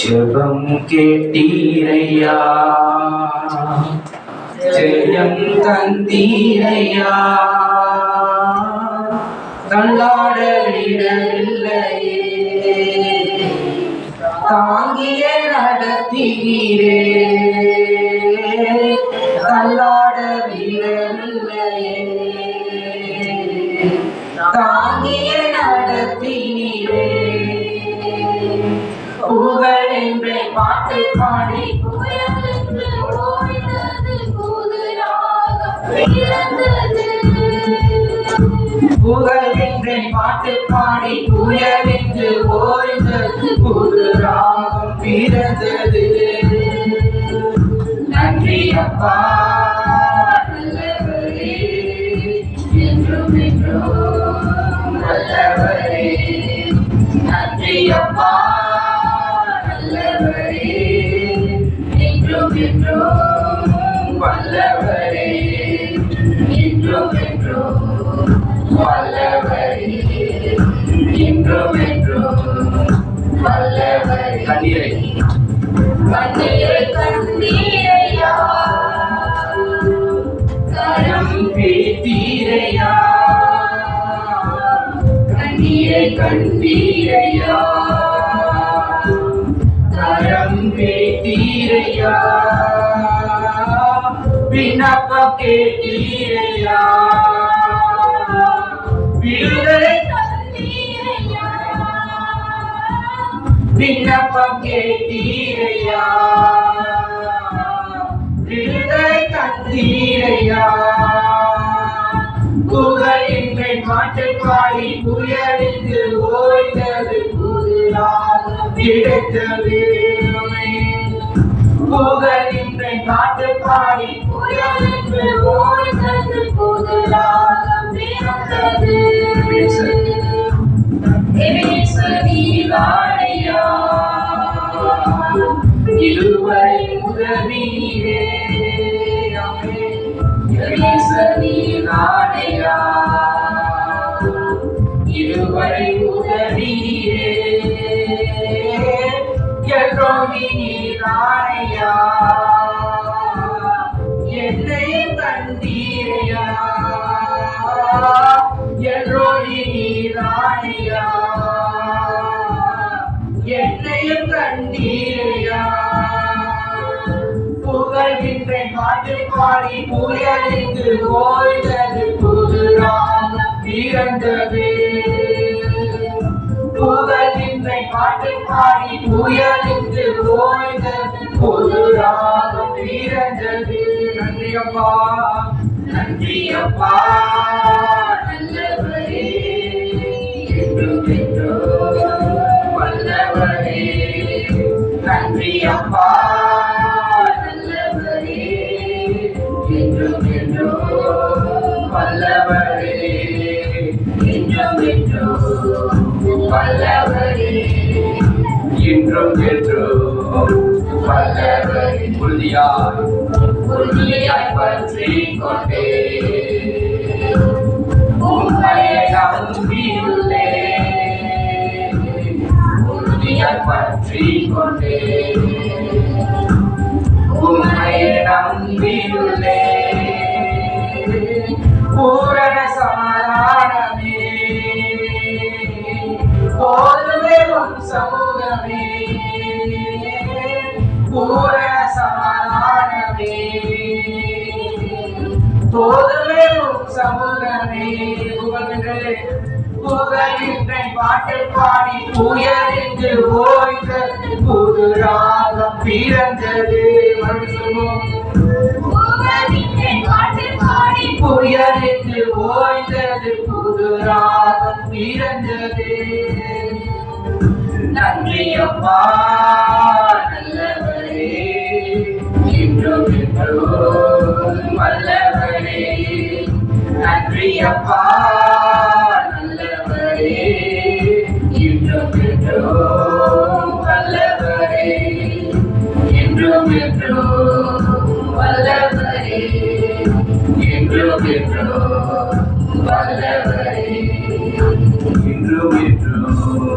ஜெபம் கேட்டீரையா ஜெயம் தந்தீரையா தள்ளாட விடவில்லையே தாங்கிய நடத்துகிறே பாட்டு பாடி புயலென்று ஓய்ந்தது புது ராகம் பிறந்தது. புகழ் என்ற பாட்டு பாடி புயலின்று ஓய்ந்தது புது ராகம் பிறந்தது. நன்றி அப்பா. வல்லவரே என்றும் என்றும் வல்லவரே இன்றும் என்றும் வல்லவரே கண்ணீரை. கண்ணீரை கண்ணீரையா. கரம் பிடித்தீரையா. கண்ணீரை கண்ணீரையா. விண்ணப்பம் கேட்டீரையா விடுதலை விண்ணப்பம் கேட்டீரையா விடுதலை தந்தீரையா. புகழ் மாட்டு பாடி புயலிந்து ஓய்ந்தது புதிராக கிடைத்தது புகழ் மாட்டு பாடி புயலென்று ஓய்ந்தது புது ராகம் பிறந்தது. உதவியே உதவியே என்னை நீராடையா என்னையும் கண்டீரையா. புகழ்கின்ற பாட்டு பாடி புயலிந்து ஓய்ந்தது புது பிறந்தது. புகழ்கின்ற பாட்டு பாடி புயலிந்து அப்பா நல்லவரே என்றும் என்றும் வல்லவரே என்றும் என்றும் வல்லவரே. என்றும் என்றும் வல்லவரே. உறுதியாய் உறுதியாய் பற்றி கொண்டே. நம்பியுள்ளே பூரண சமாதானமே. போதுமே உன் சமூகமே. பூரண சமாதானமே. போதுமே உன் சமூகமே. புகழ்கின்றே புகழ்கின்ற பாட்டு பாடி புயலின்று ஓய்ந்த புது ராகம் பிறந்தது. ராகம் பிறந்தது நன்றி அப்பா நல்லவரே. இன்றும் எப்போதும் வல்லவரே. நன்றி அப்பா நல்லவரே. இன்றும் என்றும் வல்லவரே. என்றும் என்றும் வல்லவரே. என்றும் வல்லவரே. to withdraw.